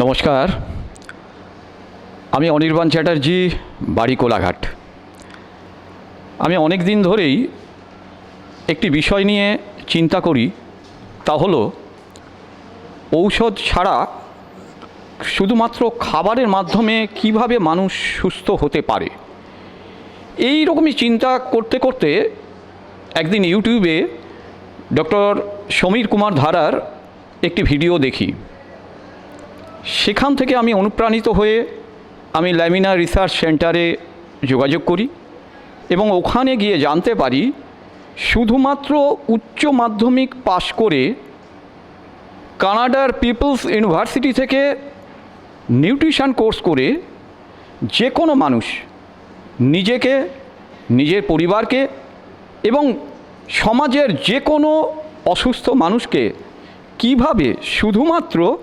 নমস্কার। আমি অনির্বাণ চ্যাটার্জি, বাড়ি কোলাঘাট। আমি অনেক দিন ধরেই একটি বিষয় নিয়ে চিন্তা করি, তা হলো ঔষধ ছাড়া শুধুমাত্র খাবারের মাধ্যমে কীভাবে মানুষ সুস্থ হতে পারে? এই রকমই চিন্তা করতে করতে একদিন ইউটিউবে ডক্টর সমীর কুমার ধারার একটি ভিডিও দেখি। সেখান থেকে আমি অনুপ্রাণিত হয়ে আমি ল্যামিনা রিসার্চ সেন্টারে যোগাযোগ করি এবং ওখানে গিয়ে জানতে পারি শুধুমাত্র উচ্চ মাধ্যমিক পাশ করে কানাডার পিপলস ইউনিভার্সিটি থেকে নিউট্রিশন কোর্স করে যে কোনো মানুষ নিজেকে, নিজের পরিবারকে এবং সমাজের যে কোনো অসুস্থ মানুষকে কীভাবে শুধুমাত্র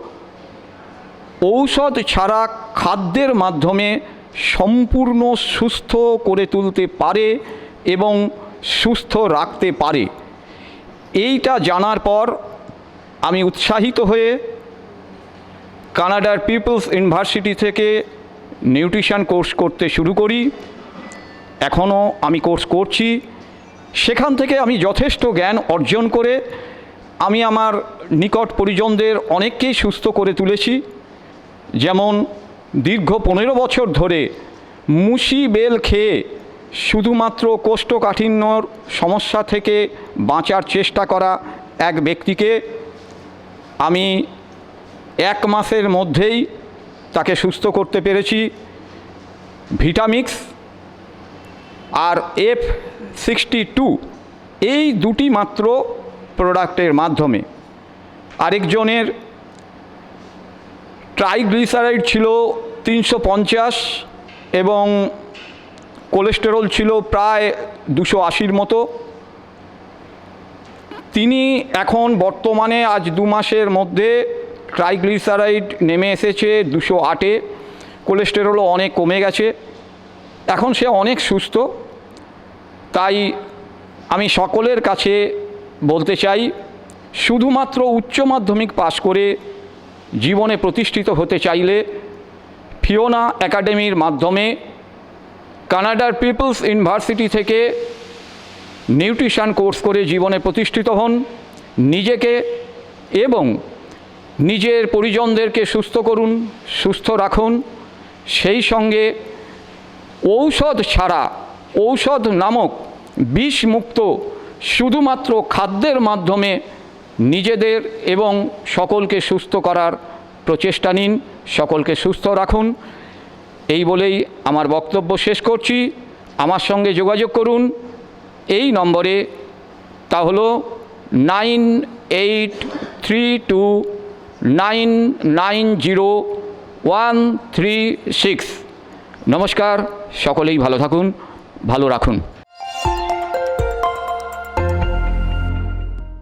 ঔষধ ছাড়া খাদ্যের মাধ্যমে সম্পূর্ণ সুস্থ করে তুলতে পারে এবং সুস্থ রাখতে পারে। এইটা জানার পর আমি উৎসাহিত হয়ে কানাডার পিপলস ইউনিভার্সিটি থেকে নিউট্রিশন কোর্স করতে শুরু করি। এখনও আমি কোর্স করছি। সেখান থেকে আমি যথেষ্ট জ্ঞান অর্জন করে আমি আমার নিকট পরিজনদের অনেককেই সুস্থ করে তুলেছি। যেমন দীর্ঘ পনেরো বছর ধরে মুসি বেল খেয়ে শুধুমাত্র কোষ্ঠকাঠিন্যর সমস্যা থেকে বাঁচার চেষ্টা করা এক ব্যক্তিকে আমি এক মাসের মধ্যেই তাকে সুস্থ করতে পেরেছি। ভিটামিক্স আর এফ সিক্সটি টু, এই দুটি মাত্র প্রোডাক্টের মাধ্যমে। আরেকজনের ট্রাইগ্লিসারাইড ছিল তিনশো পঞ্চাশ এবং কোলেস্টেরল ছিল প্রায় দুশো আশির মতো। তিনি এখন বর্তমানে আজ দু মাসের মধ্যে ট্রাইগ্লিসারাইড নেমে এসেছে দুশো আটে। কোলেস্টেরলও অনেক কমে গেছে। এখন সে অনেক সুস্থ। তাই আমি সকলের কাছে বলতে চাই, শুধুমাত্র উচ্চ মাধ্যমিক পাশ করে জীবনে প্রতিষ্ঠিত হতে চাইলে ফিওনা একাডেমির মাধ্যমে কানাডার পিপলস ইউনিভার্সিটি থেকে নিউট্রিশন কোর্স করে জীবনে প্রতিষ্ঠিত হন। নিজেকে এবং নিজের পরিজনদেরকে সুস্থ করুন, সুস্থ রাখুন। সেই সঙ্গে ঔষধ ছাড়া, ঔষধ নামক বিষমুক্ত শুধুমাত্র খাদ্যের মাধ্যমে নিজেদের এবং সকলকে সুস্থ করার প্রচেষ্টা নিন, সকলকে সুস্থ রাখুন। এই বলেই আমার বক্তব্য শেষ করছি। আমার সঙ্গে যোগাযোগ করুন। এই নম্বরে তা হলো nine eight three two nine nine zero one three six. নমস্কার, সকলেই ভালো থাকুন, ভালো রাখুন।